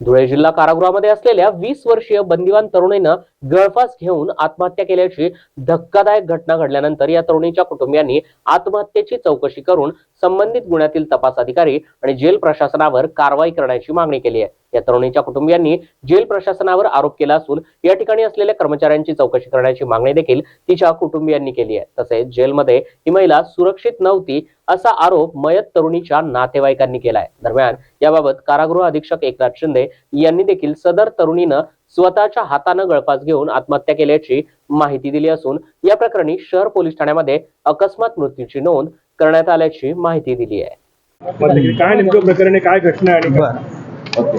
धुळे जिल्हा कारागृहामध्ये असलेल्या वीस वर्षीय बंदिवान तरुणीनं गळफास घेऊन आत्महत्या केल्याची धक्कादायक घटना घडल्यानंतर या तरुणीच्या कुटुंबियांनी आत्महत्येची चौकशी करून संबंधित गुन्ह्यातील तपास अधिकारी आणि जेल प्रशासनावर कारवाई करण्याची मागणी केली आहे. या तरुणीच्या कुटुंबियांनी जेल प्रशासनावर आरोप केला असून या ठिकाणी असलेल्या कर्मचाऱ्यांची चौकशी करण्याची मागणी देखील तिच्या कुटुंबियांनी केली आहे. तसेच जेलमध्ये ही महिला सुरक्षित नव्हती असा आरोप मयत तरुणीच्या नातेवाईकांनी केलाय दरम्यान याबाबत कारागृह अधीक्षक एकनाथ शिंदे यांनी देखील सदर तरुणीनं स्वतःच्या हातानं गळफास घेऊन आत्महत्या केल्याची माहिती दिली असून या प्रकरणी शहर पोलीस ठाण्यामध्ये अकस्मात मृत्यूची नोंद करण्यात आल्याची माहिती दिली आहे. म्हणजे काय नेमकं प्रकरण काय घटना आहे आणि बर.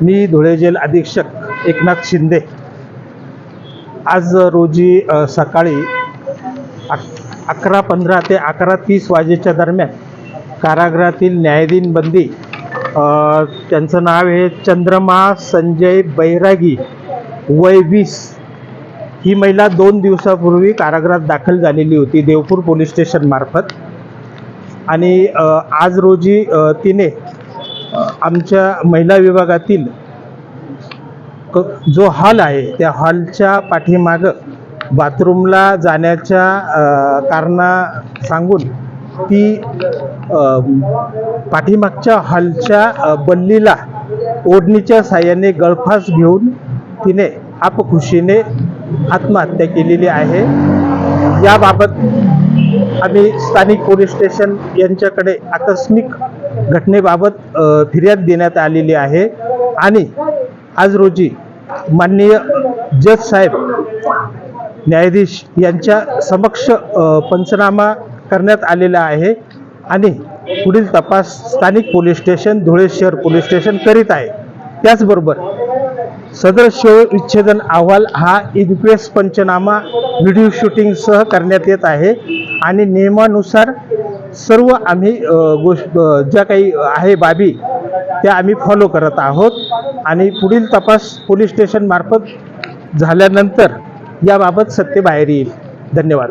मी धुळे जेल अधीक्षक एकनाथ शिंदे. आज रोजी सकाळी अक अकरा पंधरा ते अकरा तीस वाजेच्या दरम्यान कारागृहातील न्यायाधीन बंदी त्यांचं नाव आहे चंद्रमा संजय बैरागी वय वीस. ही महिला दोन दिवसापूर्वी कारागृहात दाखल झालेली होती देवपूर पोलीस स्टेशनमार्फत. आणि आज रोजी तिने आमच्या महिला विभागातील क- जो हॉल आहे त्या हॉलच्या पाठीमागं बाथरूमला जाण्याच्या कारणा सांगून ती पाठीमागच्या हॉलच्या बल्लीला ओढणीच्या साह्याने गळफास घेऊन तिने आपखुशीने आत्महत्या केलेली आहे. याबाबत आम्ही स्थानिक पोलीस स्टेशन यांच्याकडे आकस्मिक घटनेबाबत फिर्याद देण्यात आलेली आहे. आणि आज रोजी माननीय जज साहेब न्यायाधीश यांच्या समक्ष पंचनामा करण्यात आलेला आहे आणि पुढील तपास स्थानिक पोलीस स्टेशन धुळे शहर पोलीस स्टेशन करीत आहे. त्याचबरोबर सदर शवविच्छेदन अहवाल हा इन्क्वेस्ट पंचनामा व्हिडिओ शूटिंगसह करण्यात येत आहे. आणि नियमानुसार सर्व आम्ही गोष्ट ज्या काही आहे बाबी त्या आम्ही फॉलो करत आहोत. आणि पुढील तपास पोलीस स्टेशन मार्फत झाल्यानंतर याबाबत सत्य बाहेर येईल. धन्यवाद.